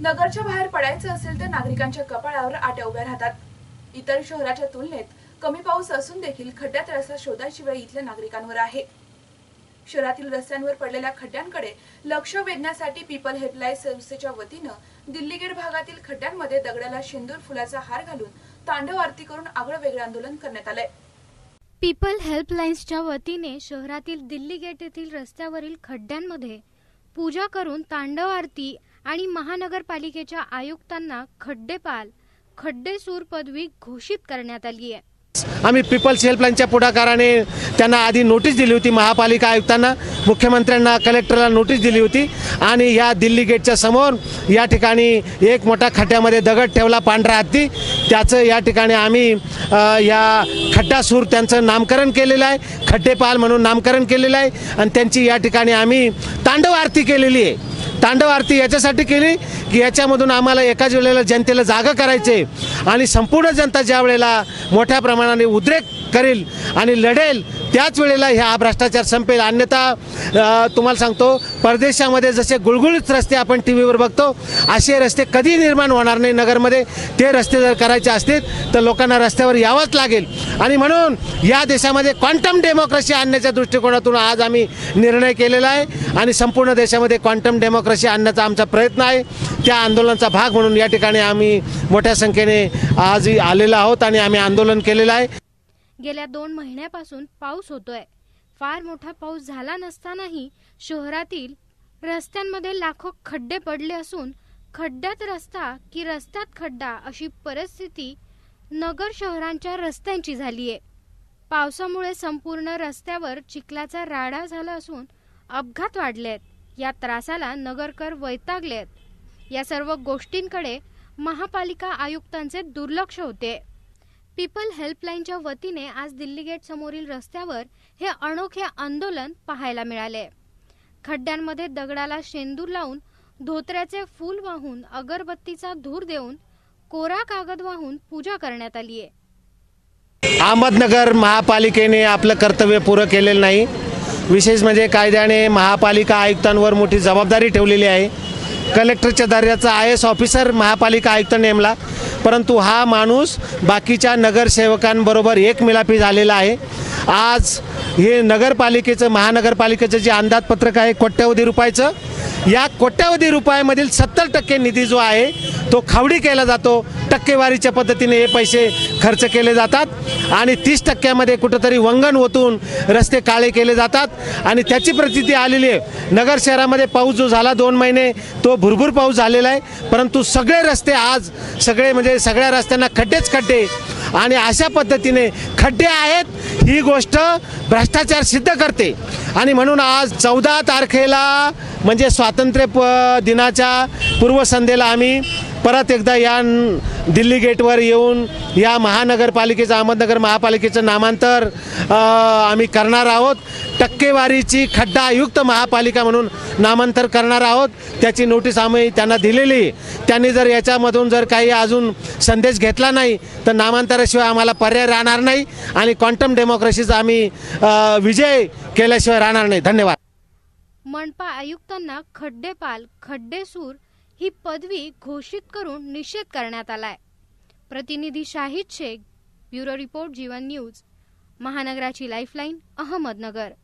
नगरच्या बाहेर पडायचं असेल तर नागरिकांच्या कपाळावर आट्या उभ्या राहतात. इतर शहराच्या तुलनेत कमी पाऊस असून देखील खड्ड्यात रस्ता शोधायची वेळ इथल्या नागरिकांवर आहे. शहरातील रस्त्यांवर पडलेल्या खड्ड्यांकडे लक्ष वेधण्यासाठी पीपल हेल्पलाईन संस्थेच्या वतीनं दिल्ली गेट भागातील खड्ड्यांमध्ये दगडाला शेंदूर फुलाचा हार घालून तांडव आरती करून आगळं वेगळं आंदोलन करण्यात आलंय. पीपल हेल्पलाईन्सच्या वतीने शहरातील दिल्ली गेट येथील रस्त्यावरील खड्ड्यांमध्ये पूजा करून तांडव आरती आणि महानगरपालिकेच्या आयुक्तांना खड्डेपाल खड्डेसूर पदवी घोषित करण्यात आली आहे. आम्ही पीपल्स हेल्पलाईनच्या पुढाकाराने त्यांना आधी नोटीस दिली होती महापालिका आयुक्तांना मुख्यमंत्र्यांना कलेक्टरला नोटीस दिली होती आणि या दिल्ली गेटच्या समोर या ठिकाणी एक मोठा खड्ड्यामध्ये दगड ठेवला पांढरा हत्ती. त्याचं या ठिकाणी आम्ही या खड्डासूर त्यांचं नामकरण केलेलं आहे खड्डेपाल म्हणून नामकरण केलेलं आहे आणि त्यांची या ठिकाणी आम्ही तांडव आरती केलेली आहे. तांडव आरती याच्यासाठी केली की याच्यामधून आम्हाला एकाच वेळेला जनतेला जागा करायचे आणि संपूर्ण जनता ज्या वेळेला मोठ्या प्रमाणाने उद्रेक करेल आणि लढेल त्याच वेळेला ह्या भ्रष्टाचार संपेल. अन्यथा तुम्हाला सांगतो परदेशामध्ये जसे गुळगुळीत रस्ते आपण टी व्हीवर बघतो असे रस्ते कधी निर्माण होणार नाही. नगरमध्ये ते रस्ते जर करायचे असतील तर लोकांना रस्त्यावर यावंच लागेल. आणि म्हणून या देशामध्ये क्वांटम डेमोक्रेसी आणण्याच्या दृष्टिकोनातून आज आम्ही निर्णय केलेला आहे. आणि संपूर्ण देशामध्ये क्वांटम डेमोक्रेसी आणण्याचा आमचा प्रयत्न आहे. त्या आंदोलनाचा भाग म्हणून या ठिकाणी आम्ही मोठ्या संख्येने आज आलेलो आहोत आणि आम्ही आंदोलन केलेलं आहे. गेल्या दोन महिन्यापासून पाऊस होतोय. फार मोठा पाऊस झाला नसतानाही शहरातील रस्त्यांमध्ये लाखो खड्डे पडले असून खड्ड्यात रस्ता की रस्त्यात खड्डा अशी परिस्थिती नगर शहरांच्या रस्त्यांची झाली आहे पावसामुळे संपूर्ण रस्त्यावर चिखलाचा राडा झाला असून अपघात वाढले आहेत या त्रासाला नगरकर वैतागलेत. या सर्व गोष्टींकडे महापालिका आयुक्तांचे दुर्लक्ष होते. पीपल हेल्पलाईनच्या वतीने आज दिल्ली गेट समोरील रस्त्यावर हे अनोखे आंदोलन पाहायला मिळाले. खड्ड्यांमध्ये दगडाला शेंदूर लावून धोत्र्याचे फूल वाहून अगरबत्तीचा धूर देऊन कोरा कागद वाहून पूजा करण्यात आली आहे. अहमदनगर महापालिकेने आपलं कर्तव्य पुरं केलेलं नाही. विशेष म्हणजे कायद्याने महापालिका आयुक्तांवर मोठी जबाबदारी ठेवलेली आहे. कलेक्टरच्या दर्जाचा आय एस ऑफिसर महापालिका आयुक्त नेमला. परंतु हा माणूस बाकीच्या नगरसेवकांबरोबर एक मिलापी झालेला आहे. आज हे नगरपालिकेचं महानगरपालिकेचं जे अंदाजपत्रक आहे कोट्यवधी रुपयाचं या कोट्यवधी रुपयामधील सत्तर टक्के निधी जो आहे तो खावडी केला जातो. टक्केवारीच्या पद्धतीने हे पैसे खर्च केले जातात आणि तीस टक्क्यामध्ये कुठंतरी वंगण ओतून रस्ते काळे केले जातात. आणि त्याची प्रचिती आलेली आहे. नगर शहरामध्ये पाऊस जो झाला दोन महिने तो भरभूर पाऊस झालेला आहे. परंतु सगळे रस्ते आज सगळे म्हणजे सगळ्या रस्त्यांना खड्डेच खड्डे. आणि अशा पद्धतीने खड्डे आहेत ही गोष्ट भ्रष्टाचार सिद्ध करते. आणि म्हणून आज चौदा तारखेला म्हणजे स्वातंत्र्य प दिनाच्या पूर्वसंध्येला आम्ही परत एकदा या दिल्ली गेटवर येऊन या महानगरपालिकेचं अहमदनगर महापालिकेचं नामांतर आम्ही करणार आहोत. टक्केवारीची खड्डायुक्त महापालिका म्हणून नामांतर करणार आहोत. त्याची नोटीस आम्ही त्यांना दिलेली. आहे. त्यांनी जर याच्यामधून जर काही अजून संदेश घेतला नाही तर नामांतराशिवाय आम्हाला पर्याय राहणार नाही आणि क्वांटम डेमोक्रेसीचा आम्ही विजय केल्याशिवाय राहणार नाही. धन्यवाद. मनपा आयुक्तांना खड्डेपाल खड्डेसूर ही पदवी घोषित करून निषेध करण्यात आलाय. प्रतिनिधी Shahid Shaikh bureau report Jeevan news महानगराची lifeline Ahmednagar.